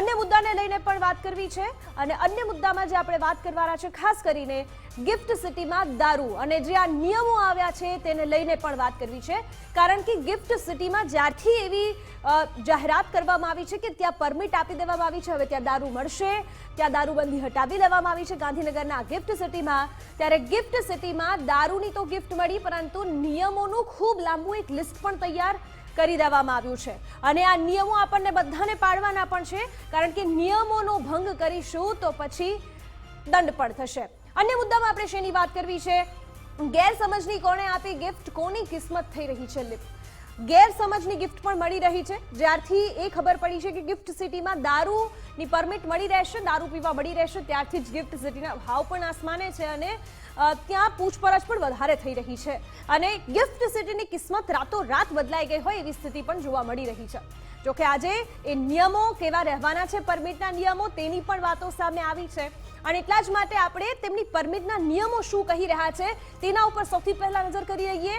અન્ય મુદ્દાને લઈને પણ વાત કરવી છે. અને અન્ય મુદ્દામાં જે આપણે વાત કરવાના છે, ખાસ કરીને ગિફ્ટ સિટીમાં દારૂ. અને જે આ નિયમો આવ્યા છે, તેને લઈને પણ વાત કરવી છે. કારણ કે ગિફ્ટ સિટીમાં જ્યારથી એવી જાહેરાત કરવામાં આવી છે કે ત્યાં પરમિટ આપી દેવામાં આવી છે, હવે ત્યાં દારૂ મળશે. ત્યાં દારૂબંધી હટાવી દેવામાં આવી છે. ગાંધીનગરના ગિફ્ટ સિટીમાં, ત્યારે ગિફ્ટ સિટીમાં દારૂની તો ગિફ્ટ મળી, પરંતુ નિયમોનું ખૂબ લાંબુ એક લિસ્ટ પણ તૈયાર કરી દેવામાં આવ્યું છે. અને આ નિયમો આપણને બધાને પાડવાના પણ છે. કારણ કે નિયમોનો ભંગ કરીશું તો પછી દંડ પણ થશે. અન્ય મુદ્દામાં આપણે શેની વાત કરવી છે? ગેરસમજની કોણે આપી ગિફ્ટ કોની કિસ્મત થઈ રહી છે લિપ? ગેરસમજની ગિફ્ટ પણ મળી રહી છે. જ્યારથી એ ખબર પડી છે કે ગિફ્ટ સિટીમાં દારૂની પરમિટ મળી રહેશે, દારૂ પીવા મળી રહેશે, ત્યારથી જ ગિફ્ટ સિટીના ભાવ પણ આસમાને છે અને ત્યાં પૂછપરછ પણ વધારે થઈ રહી છે. અને ગિફ્ટ સિટીની કિસ્મત રાતોરાત બદલાઈ ગઈ હોય એવી સ્થિતિ પણ જોવા મળી રહી છે. જોકે આજે એ નિયમો કેવા રહેવાના છે પરમિટના નિયમો તેની પણ વાતો સામે આવી છે. અને એટલા જ માટે આપણે તેમની પરમિટના નિયમો શું કહી રહ્યા છે, તેના ઉપર સૌથી પહેલા નજર કરી લઈએ.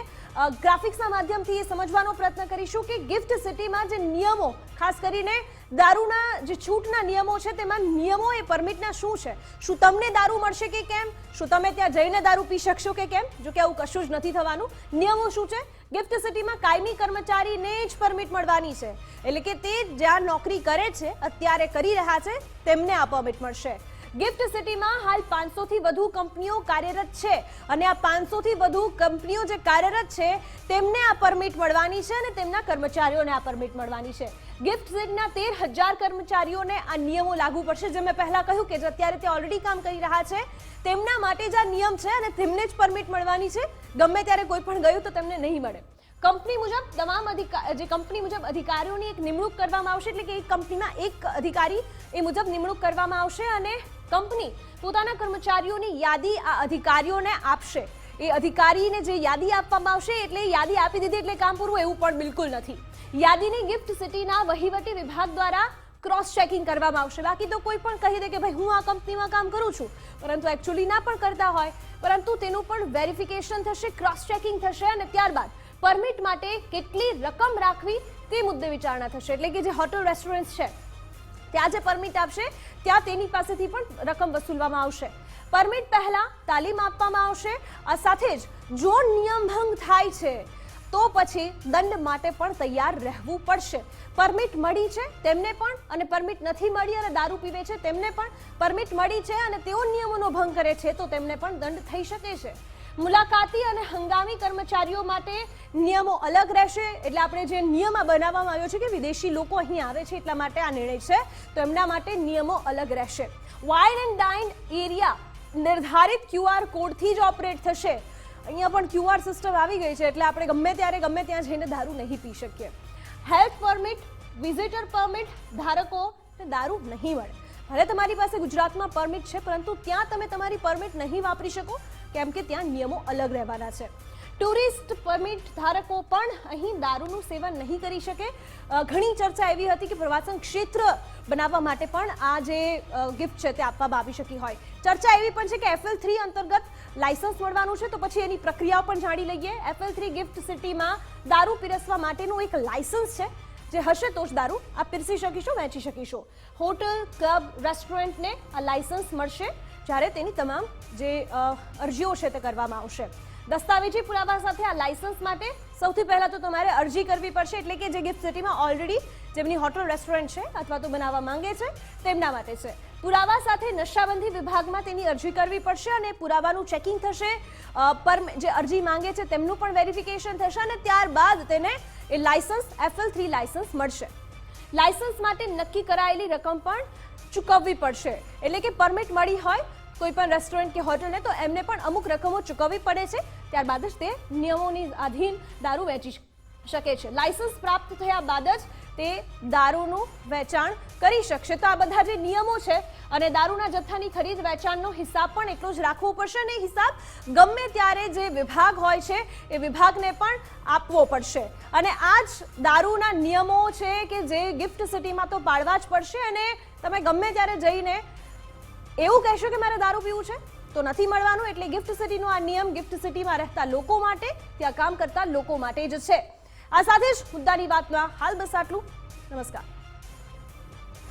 ગ્રાફિક્સના માધ્યમથી એ સમજવાનો પ્રયત્ન કરીશું કે ગિફ્ટ સિટીમાં જે નિયમો, ખાસ કરીને દારૂના જે છૂટના નિયમો છે, તેમાં નિયમો એ પરમિટના શું છે? શું તમને દારૂ મળશે કે કેમ? શું તમે ત્યાં જઈને દારૂ પી શકશો કે કેમ? જો કે આવું કશું જ નથી થવાનું. નિયમો શું છે? ગિફ્ટ સિટીમાં કાયમી કર્મચારીને જ પરમિટ મળવાની છે. એટલે કે તે જ્યાં નોકરી કરે છે, અત્યારે કરી રહ્યા છે, તેમને આ પરમિટ મળશે. ગિફ્ટ સિટીમાં હાલ 500 થી વધુ કંપનીઓ કાર્યરત છે. અને આ 500 થી વધુ કંપનીઓ જે કાર્યરત છે, તેમને આ પરમિટ મળવાની છે અને તેમના કર્મચારીઓને આ પરમિટ મળવાની છે. ગિફ્ટ સિટીના તેર હજાર કર્મચારીઓને આ નિયમો લાગુ પડશે. જે મેં પહેલા કહ્યું કે જે અત્યારે તે ઓલરેડી કામ કરી રહ્યા છે, તેમના માટે જ આ નિયમ છે અને તેમને જ પરમિટ મળવાની છે. ગમે ત્યારે કોઈ પણ ગયું તો તેમને નહીં મળે. કંપની મુજબ તમામ અધિકાર જે કંપની મુજબ અધિકારીઓની એક નિમણૂક કરવામાં આવશે, એટલે કે એક કંપનીમાં એક અધિકારી એ મુજબ નિમણૂક કરવામાં આવશે અને કંપની પોતાના કર્મચારીઓની યાદી આ અધિકારીઓને આપશે. એ અધિકારીને જે યાદી આપવામાં આવશે એટલે યાદી આપી દીધી એટલે કામ પૂરું એવું પણ બિલકુલ નથી. યાદીની ગિફ્ટ સિટીના વહીવટી વિભાગ દ્વારા ક્રોસ ચેકિંગ કરવામાં આવશે. બાકી તો કોઈ પણ કહી દે કે ભાઈ હું આ કંપનીમાં કામ કરું છું. પરંતુ એકચ્યુઅલી ના પણ કરતા હોય. પરંતુ તેનું પણ વેરિફિકેશન થશે ક્રોસ ચેકિંગ થશે અને ત્યારબાદ પરમિટ માટે કેટલી રકમ રાખવી તે મુદ્દે વિચારણા થશે. એટલે કે જે હોટલ રેસ્ટોરન્ટ છે ત્યાં જે પરમિટ આપશે. ત્યાં તેની પાસેથી પણ રકમ વસૂલવામાં આવશે. પરમિટ પહેલા તાલીમ આપવામાં આવશે. આ સાથે જ જો નિયમ ભંગ થાય છે, તો પછી દંડ માટે પણ તૈયાર રહેવું પડશે. પરમિટ મળી છે, તેમને પણ, અને પરમિટ નથી મળી અને દારૂ પીવે છે, તેમને પણ પરમિટ મળી છે અને તેઓ નિયમોનો ભંગ કરે છે, તો તેમને પણ દંડ થઈ શકે છે. મુલાકાતી અને હંગામી કર્મચારીઓ માટે નિયમો અલગ રહેશે. એટલે આપણે જે નિયમ બનાવવામાં આવ્યો છે કે વિદેશી લોકો અહીં આવે છે એટલા માટે આ નિર્ણય છે, તો એમના માટે નિયમો અલગ રહેશે. વાઇન એન્ડ ડાઇન એરિયા નિર્ધારિત ક્યુઆર કોડથી જ ઓપરેટ થશે. અહીંયા પણ ક્યુઆર સિસ્ટમ આવી ગઈ છે, એટલે આપણે ગમે ત્યારે, ગમે ત્યાં જઈને દારૂ નહીં પી શકીએ. હેલ્થ પરમિટ વિઝિટર પરમિટ ધારકો દારૂ નહીં મળે. ભલે તમારી પાસે ગુજરાતમાં પરમિટ છે, પરંતુ ત્યાં તમે તમારી પરમિટ નહીં વાપરી શકો. કેમ કે ત્યાં નિયમો અલગ રહેવાના છે. ટુરિસ્ટ પરમિટ ધારકો પણ અહીં દારૂનું સેવન નહીં કરી શકે. ઘણી ચર્ચા એવી હતી કે પ્રવાસન ક્ષેત્ર બનાવવા માટે પણ આ જે ગિફ્ટ છે તે આપવામાં આવી શકી હોય. ચર્ચા એવી પણ છે કે એફએલ થ્રી અંતર્ગત લાયસન્સ મળવાનું છે તો પછી એની પ્રક્રિયાઓ પણ જાણી લઈએ. એફએલ થ્રી ગિફ્ટ સિટીમાં દારૂ પીરસવા માટેનું એક લાયસન્સ છે. જે હશે તો જ દારૂ આ પીરસી શકીશું, વેચી શકીશું. હોટલ ક્લબ રેસ્ટોરન્ટને આ લાયસન્સ મળશે. જ્યારે તેની તમામ જે અરજીઓ છે તે કરવામાં આવશે. દસ્તાવેજી પુરાવા સાથે આ લાયસન્સ માટે સૌથી પહેલાં તો તમારે અરજી કરવી પડશે, એટલે કે જે ગિફ્ટ સિટીમાં ઓલરેડી જેમની હોટલ રેસ્ટોરન્ટ છે અથવા તો બનાવવા માંગે છે, તેમના માટે છે. પુરાવા સાથે નશાબંધી વિભાગમાં તેની અરજી કરવી પડશે અને પુરાવાનું ચેકિંગ થશે પર જે અરજી માંગે છે તેમનું પણ વેરિફિકેશન થશે અને ત્યારબાદ તેને એ લાયસન્સ એફએલ થ્રી લાયસન્સ મળશે. લાયસન્સ માટે નક્કી કરાયેલી રકમ પણ ચૂકવવી પડશે. એટલે કે પરમિટ મળી હોય કોઈ પણ રેસ્ટોરન્ટ કે હોટલને, તો એમને પણ અમુક રકમો ચૂકવવી પડે છે. ત્યારબાદ જ તે નિયમોની આધીન દારૂ વેચી શકે છે. લાયસન્સ પ્રાપ્ત થયા બાદ જ તે દારૂનું વેચાણ કરી શકશે. તો આ બધા જે નિયમો છે અને દારૂના જથ્થાની ખરીદ વેચાણનો હિસાબ પણ એટલો જ રાખવો પડશે અને હિસાબ ગમે ત્યારે જે વિભાગ હોય છે, એ વિભાગને પણ આપવો પડશે. અને આ જ દારૂના નિયમો છે કે જે ગિફ્ટ સિટીમાં તો પાડવા જ પડશે અને તમે ગમે ત્યારે જઈને એવું કહેશો કે મારે દારૂ પીવું છે? તો નથી મળવાનું, એટલે ગિફ્ટ સિટીનો આ નિયમ ગિફ્ટ સિટીમાં રહેતા લોકો માટે, ત્યાં કામ કરતા લોકો માટે જ છે. આ સાથે જ મુદ્દાની વાતમાં હાલ બસ આટલું. નમસ્કાર.